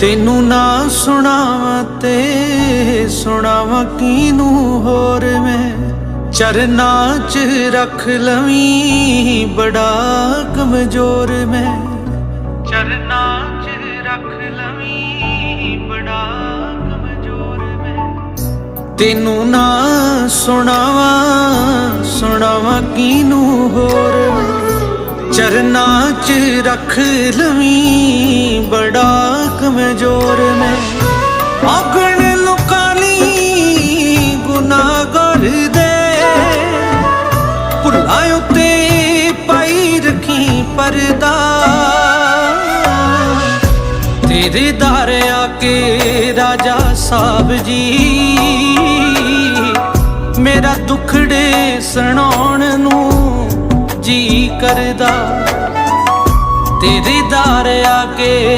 ਤੈਨੂੰ ਨਾ ਸੁਣਾਵਾਂ ਤੇ ਸੁਣਾਵਾਂ ਕਿਨੂੰ ਹੋਰ ਮੈਂ? ਚਰਨਾਂ 'ਚ ਰੱਖ ਲਵੀਂ ਬੜਾ ਕਮਜ਼ੋਰ ਮੈਂ। ਚਰਨਾਂ 'ਚ ਰੱਖ ਲਵੀਂ ਬੜਾ ਕਮਜ਼ੋਰ ਮੈਂ। ਤੈਨੂੰ ਨਾ ਸੁਣਾਵਾਂ ਸੁਣਾਵਾਂ ਕਿਨੂੰ ਹੋਰ ਚਰਨਾਂ 'ਚ ਰੱਖ ਲਵੀ, ਬੜਾ ਕਮਜ਼ੋਰ ਮੈਂ। ਆਗਣ ਲੋਕਾਂ ਲਈ ਗੁਨਾਹਗਰ ਦੇ। ਭੁੱਲਾਂ ਉਤੇ ਪਾਈ ਰੱਖੀ ਪਰਦਾ। ਤੇਰੇ ਦਰ ਆ ਕੇ ਰਾਜਾ ਸਾਹਿਬ ਜੀ, ਮੇਰਾ ਦੁਖੜੇ ਸੁਣਾਉਣ ਨੂੰ ਜੀ ਕਰਦਾ। ਤੇਰੇ ਦਰ ਆ ਕੇ